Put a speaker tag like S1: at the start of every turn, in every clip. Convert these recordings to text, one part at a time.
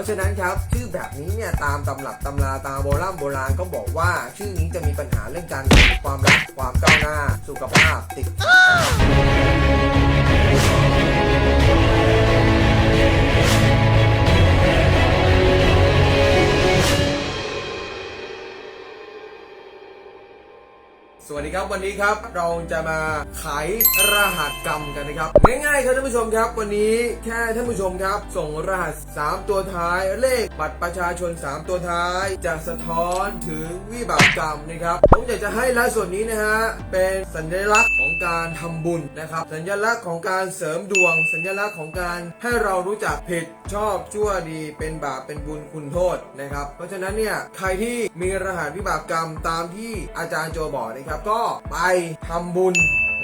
S1: ราะฉะนั้นครับชื่อแบบนี้เนี่ยตามตำรับตำราตามโบราณโบราณก็บอกว่า ชื่อนี้จะมีปัญหาเรื่องการเงินความรักความก้าวหน้า สุขภาพติดขัด สวัสดีครับวันนี้ครับเราจะมาไขรหัสกรรมกันนะครับง่ายๆครับท่านผู้ชมครับ วันนี้แค่ท่านผู้ชมครับ ส่งรหัส 3 ตัวท้าย เลขบัตรประชาชน 3 ตัวท้าย จะสะท้อนถึงวิบากกรรมนะครับผมอยากจะให้รายส่วนนี้นะฮะเป็นสัญลักษณ์ของการทำบุญนะครับ สัญลักษณ์ของการเสริมดวง สัญลักษณ์ของการให้เรารู้จักผิดชอบชั่วดีเป็นบาปเป็นบุญคุณโทษนะครับ เพราะฉะนั้นเนี่ยใครที่มีรหัสวิบากกรรมตามที่อาจารย์โจบอกนะครับก็ไปทำบุญ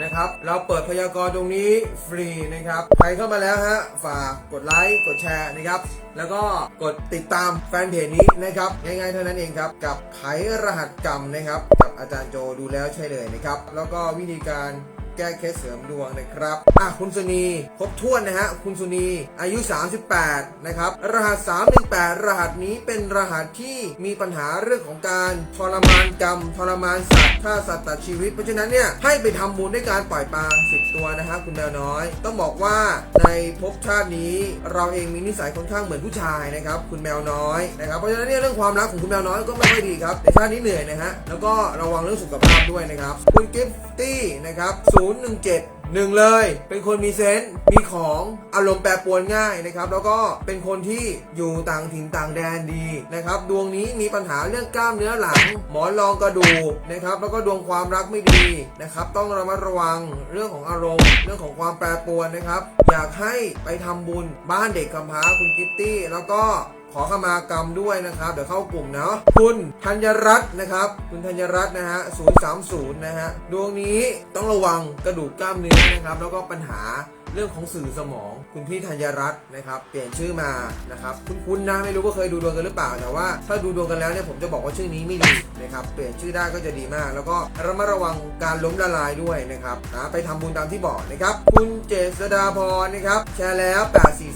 S1: นะครับ เราเปิดพยากรณ์ตรงนี้ฟรีนะครับ ใครเข้ามาแล้วฮะ ฝากกดไลค์ กดแชร์นะครับ แล้วก็กดติดตามแฟนเพจนี้นะครับ ง่ายๆเท่านั้นเองครับ กับไขรหัสกรรมนะครับ กับอาจารย์โจดูแล้วใช่เลยนะครับ แล้วก็วิธีการ แก้เคล็ดเสริมดวงนะครับอะคุณสุนีครบถ้วนนะฮะคุณสุนีอายุ 38 นะครับ รหัส 318 รหัสนี้เป็นรหัสที่มีปัญหาเรื่องของการทรมานกรรมทรมานสัตว์ฆ่าสัตว์ตัดชีวิต เพราะฉะนั้นเนี่ยให้ไปทำบุญด้วยการปล่อยปลา 10 ตัวนะฮะคุณแมวน้อย ต้องบอกว่าในภพชาตินี้เราเองมีนิสัยค่อนข้างเหมือนผู้ชายนะครับคุณแมวน้อยนะครับเพราะฉะนั้นเนี่ยเรื่องความรักของคุณแมวน้อยก็ไม่ค่อยดีครับในชาตินี้เหนื่อยนะฮะแล้วก็ระวังเรื่องสุขภาพด้วยนะครับคุณกิฟตี้นะครับ017หนึ่งเลย เป็นคนมีเซนส์มีของอารมณ์แปรปรวนง่ายนะครับแล้วก็เป็นคนที่อยู่ต่างถิ่นต่างแดนดีนะครับดวงนี้มีปัญหาเรื่องกล้ามเนื้อหลัง หมอนรองกระดูกนะครับแล้วก็ดวงความรักไม่ดีนะครับต้องระมัดระวังเรื่องของอารมณ์ เรื่องของความแปรปรวนนะครับ อยากให้ไปทำบุญบ้านเด็กกำพร้าคุณกิฟตี้แล้วก็ อขมากรรมด้วยนะครับ เดี๋ยวเข้ากลุ่มเนาะคุณธัญรัตน์นะครับ คุณธัญรัตน์นะฮะ030 นะฮะดวงนี้ต้องระวังกระดูกกล้ามเนื้อนะครับ แล้วก็ปัญหา เรื่องของสื่อสมอง คุณพี่ธัญรัตน์นะครับ เปลี่ยนชื่อมานะครับ คุณคุณนะไม่รู้ว่าเคยดูดวงกันหรือเปล่า แต่ว่าถ้าดูดวงกันแล้วเนี่ยผมจะบอกว่าชื่อนี้ไม่ดีนะครับ เปลี่ยนชื่อได้ก็จะดีมาก แล้วก็ระมัดระวังการล้มละลายด้วยนะครับนะไปทำบุญตามที่บอกนะครับ คุณเจษดาพรนะครับ แชร์แล้ว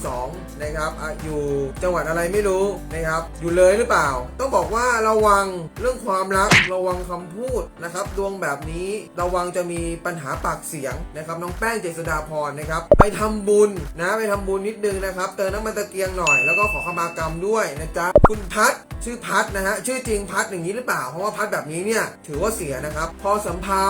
S1: 842 นะครับออยู่จังหวัดอะไรไม่รู้นะครับ อยู่เลยหรือเปล่า ต้องบอกว่าระวังเรื่องความรัก ระวังคำพูดนะครับ ดวงแบบนี้ระวังจะมีปัญหาปากเสียงนะครับ น้องแป้งเจษดาพรนะครับไปทำบุญนะ ไปทำบุญนิดนึงนะครับ เติมน้ำมันตะเกียงหน่อยแล้วก็ขอขมากรรมด้วยนะจ๊ะคุณพัดชื่อพัดนะฮะชื่อจริงพัดอย่างนี้หรือเปล่าเพราะว่าพัดแบบนี้เนี่ยถือว่าเสียนะครับ พอสำเภา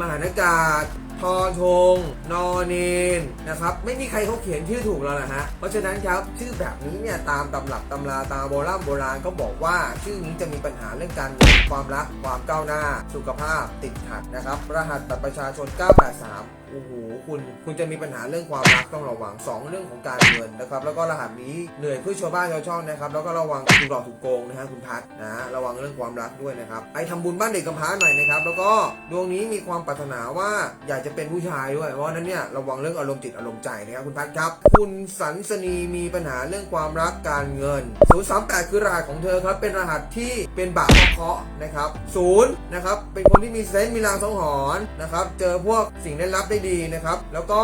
S1: มหานากาศ ทอทง นอเนนนะครับ ไม่มีใครเขาเขียนชื่อถูกแล้วนะฮะ เพราะฉะนั้นครับชื่อแบบนี้เนี่ยตามตำรับตำราตามโบราณโบราณก็บอกว่า ชื่อนี้จะมีปัญหาเรื่องการเงินความรักความก้าวหน้า สุขภาพติดขัดนะครับ รหัสบัตรประชาชน 983โอ้โหคุณคุณจะมีปัญหาเรื่องความรักต้องระวัง 2 เรื่องของการเงินนะครับ แล้วก็รหัสนี้เหนื่อยเพื่อชาวบ้านชาวช่องนะครับ แล้วก็ระวังถูกหลอกถูกโกงนะฮะคุณพัดนะระวังเรื่องความรักด้วยนะครับไปทำบุญบ้านเด็กกำพร้าหน่อยนะครับ แล้วก็ดวงนี้มีความปรารถนาว่าอยากจะเป็นผู้ชายด้วย เพราะนั้นเนี่ยระวังเรื่องอารมณ์จิตอารมณ์ใจนะครับคุณพัดครับ คุณสันสนีมีปัญหาเรื่องความรักการเงิน 038 คือรหัสของเธอครับ เป็นรหัสที่เป็นบาปเคาะนะครับ0นะครับ เป็นคนที่มีเซนส์มีลางสังหรณ์นะครับ เจอพวกสิ่งได้รับได้ดีนะครับ แล้วก็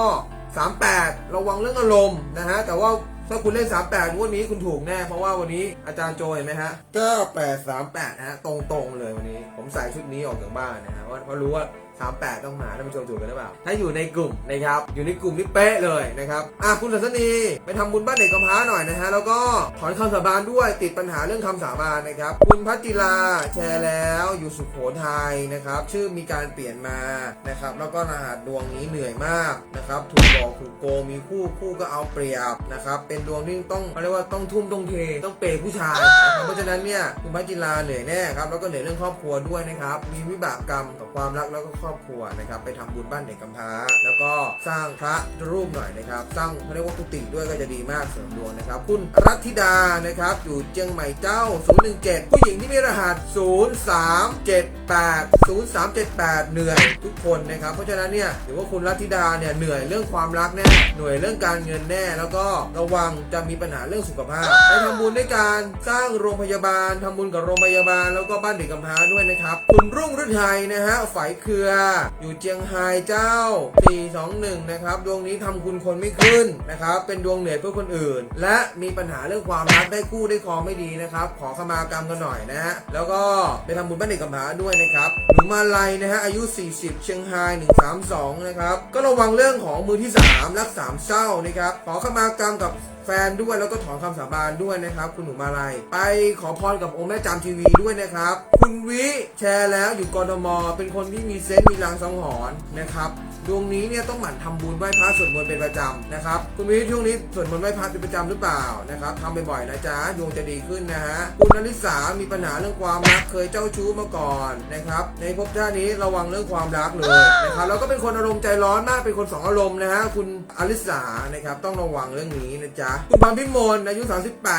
S1: 38 ระวังเรื่องอารมณ์นะฮะ แต่ว่าถ้าคุณเล่น 38งวดนี้คุณถูกแน่ เพราะว่าวันนี้อาจารย์โจเห็นไหมฮะ9838ฮะตรงๆเลยวันนี้ ผมใส่ชุดนี้ออกจากบ้านนะฮะว่าเพราะรู้ว่า 38 ต้องมาท่านผู้ชมถูกกันหรือเปล่า ถ้าอยู่ในกลุ่มนะครับ อยู่ในกลุ่มนี่เป๊ะเลยนะครับ อะคุณสันสนีไปทำบุญบ้านเด็กกำพร้าหน่อยนะฮะ แล้วก็ถอนคำสาบานด้วยติดปัญหาเรื่องคำสาบานนะครับ คุณพัชจิลาแชร์แล้วอยู่สุโขทัยนะครับ ชื่อมีการเปลี่ยนมานะครับ แล้วก็รหัสดวงนี้เหนื่อยมากนะครับ ถูกหลอกถูกโกงมีคู่คู่ก็เอาเปรียบนะครับ เป็นดวงที่ต้องเขาเรียกว่าต้องทุ่มต้องเทต้องเปย์ผู้ชายนะครับเพราะฉะนั้นเนี่ยคุณพัชจิลาเหนื่อยแน่ครับ แล้วก็เหนื่อยเรื่องครอบครัวด้วยนะครับ มีวิบากกรรมกับความรักแล้วก็รอบครัวนะครับไปทำบุญบ้านเด็กกำพร้า แล้วก็สร้างพระรูปหน่อยนะครับสร้างเขาเรียกว่ากุฏิด้วยก็จะดีมากเสริมดวงนะครับ คุณรัตธิดานะครับอยู่เจียงใหม่เจ้า 017 ผู้หญิงที่มีรหัส 0378 0378 เหนื่อยทุกคนนะครับ เพราะฉะนั้นเนี่ยถือว่าคุณรัตธิดาเนี่ยเหนื่อยเรื่องความรักแน่เหนื่อยเรื่องการเงินแน่ แล้วก็ระวังจะมีปัญหาเรื่องสุขภาพไปทำบุญด้วยการสร้างโรงพยาบาลทำบุญกับโรงพยาบาล แล้วก็บ้านเด็กกำพร้าด้วยนะครับ คุณรุ่งฤทัยนะฮะฝ่ายเครืออยู่เจียงไฮ้เจ้า 421 นะครับ ดวงนี้ทำคุณคนไม่ขึ้นนะครับ เป็นดวงเหนื่อยเพื่อคนอื่น และมีปัญหาเรื่องความรักได้คู่ได้ครองไม่ดีนะครับ ขอขมากรรมกันหน่อยนะฮะ แล้วก็ไปทำบุญบ้านเด็กกำพร้าด้วยนะครับหนูมาลัยนะฮะอายุ 40 เชียงไฮ้132 นะครับ ก็ระวังเรื่องของมือที่ 3 รักสามเศร้านะครับ ขอขมากรรมกับแฟนด้วยแล้วก็ถอนคำสาบานด้วยนะครับ คุณหนูมาลัยไปขอพรกับองค์แม่จามทีวีด้วยนะครับ คุณวิแชร์แล้วอยู่กรทมเป็นคนที่มีเซนมีลางสังหรณ์นะครับดวงนี้เนี่ยต้องหมั่นทำบุญไหว้พระสวดมนต์เป็นประจำนะครับคุณวิช่วงนี้สวดมนต์ไหว้พระเป็นประจำหรือเปล่านะครับทำบ่อยๆนะจ๊ะดวงจะดีขึ้นนะฮะคุณนริสามีปัญหาเรื่องความรักเคยเจ้าชู้มาก่อนนะครับในภพชาตินี้ระวังเรื่องความรักเลยนะครับแล้วก็เป็นคนอารมณ์ใจร้อนมากเป็นคนสองอารมณ์นะฮะคุณอลิสานะครับต้องระวังเรื่องนี้นะจ๊ะคุณพรพิมลอายุ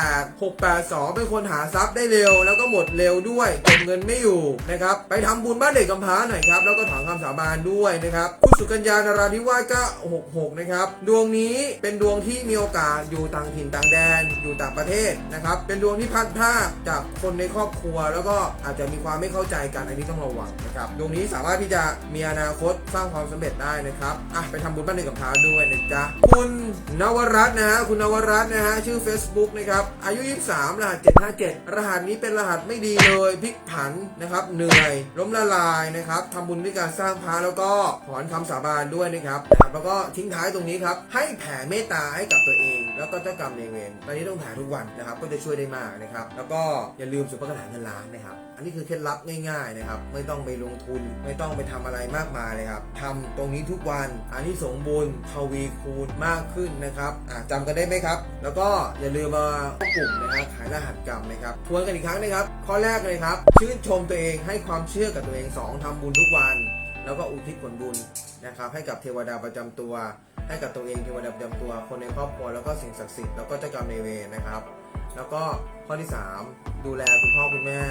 S1: 38 682 เป็นคนหาทรัพย์ได้เร็ว แล้วก็หมดเร็วด้วยเก็บเงินไม่อยู่นะครับไปทำบุญบ้านเด็กกำพร้าหน่อยครับแล้วก็ถอนคำสาบานด้วยนะครับคุณสุกัญญานาราธิวาสก็66นะครับดวงนี้เป็นดวงที่มีโอกาสอยู่ต่างถิ่นต่างแดนอยู่ต่างประเทศนะครับเป็นดวงที่พัดพาจากคนในครอบครัว แล้วก็อาจจะมีความไม่เข้าใจกันอันนี้ต้องระวังนะครับดวงนี้สามารถที่จะมีอนาคตสร้างความสำเร็จได้นะครับอะไปทำบุญบ้านเด็กกำพร้าด้วยนะจ๊ะคุณนวรัตน์นะฮะคุณนวรัตน์นะฮะชื่อ Facebook นะครับอายุ 23 รหัส 757 รหัสนี้เป็นรหัสไม่ดีเลยพลิกผันนะครับเหนื่อยล้มละลายนะครับทำบุญด้วยการสร้างพระแล้วก็ถอนคำสาบานด้วยนะครับนะครับแล้วก็ทิ้งท้ายตรงนี้ครับให้แผ่เมตตาให้กับตัวเอง แล้วก็เจ้ากรรมในเวรตอนนี้ต้องแผ่ทุกวันนะครับก็จะช่วยได้มากนะครับแล้วก็อย่าลืมสุภกถาเงินล้านนะครับ อันนี้คือเคล็ดลับง่ายๆนะครับ ไม่ต้องไปลงทุน ไม่ต้องไปทำอะไรมากมายเลยครับทำตรงนี้ทุกวัน อันนี้สงส์บุญทวีคูณมากขึ้นนะครับอะจำกันได้ไหมครับ แล้วก็อย่าลืมมาเข้ากลุ่มนะครับขายรหัสกรรมนะครับทวนกันอีกครั้งนะครับ ข้อแรกเลยครับ ชื่นชมตัวเองให้ความเชื่อกับตัวเองสองทำบุญทุกวัน แล้วก็อุทิศผลบุญนะครับ ให้กับเทวดาประจำตัวให้กับตัวเองเทวดาประจำตัว คนในครอบครัวแล้วก็สิ่งศักดิ์สิทธิ์แล้วก็เจ้ากรรมนายเวรนะครับ แล้วก็ข้อที่ 3 ดูแลคุณพ่อคุณแม่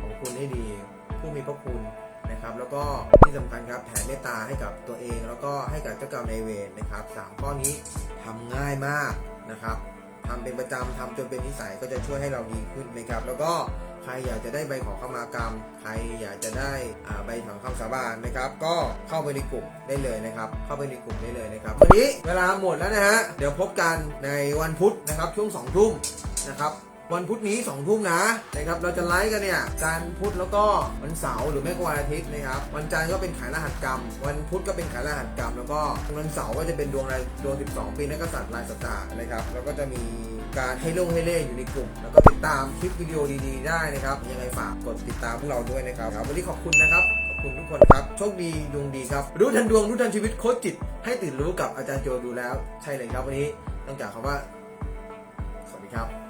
S1: ของคุณให้ดี ผู้มีพระคุณนะครับ แล้วก็ที่สำคัญครับแผ่เมตตาให้กับตัวเอง แล้วก็ให้กับเจ้ากรรมนายเวรนะครับสามข้อนี้ทำง่ายมากนะครับทำเป็นประจำทำจนเป็นนิสัยก็จะช่วยให้เราดีขึ้นนะครับ แล้วก็ใครอยากจะได้ใบขอขมากรรม ใครอยากจะได้ใบถอนคำสาบานนะครับ ก็เข้าไปในกลุ่มได้เลยนะครับ เข้าไปในกลุ่มได้เลยนะครับ วันนี้เวลาหมดแล้วนะฮะ เดี๋ยวพบกันในวันพุธนะครับช่วง2องทุ่มนะครับ วันพุธนี้2องทุ่มนะนะครับเราจะไลฟ์กันเนี่ยจันทร์พุธแล้วก็วันเสาร์หรือไม่ก็วันอาทิตย์นะครับวันจันทร์ก็เป็นขายรหัสกรรม วันพุธก็เป็นขายรหัสกรรม แล้วก็วันเสาร์ก็จะเป็นดวงรายดวง 12 ปีนักกษัตริย์รายสัปดาห์นะครับแล้วก็จะมีการให้ลงให้เล่อยู่ในกลุ่ม แล้วก็ติดตามคลิปวิดีโอดีๆ ได้นะครับยังไงฝากกดติดตามพวกเราด้วยนะครับครับวันนี้ขอบคุณนะครับขอบคุณทุกคนครับโชคดีดวงดีครับ รู้ทันดวงรู้ทันชีวิตโคจิต ให้ตื่นรู้กับอาจารย์โจดูแล้ว ใช่เลยครับวันนี้ต้องจากคำว่าสวัสดีครับ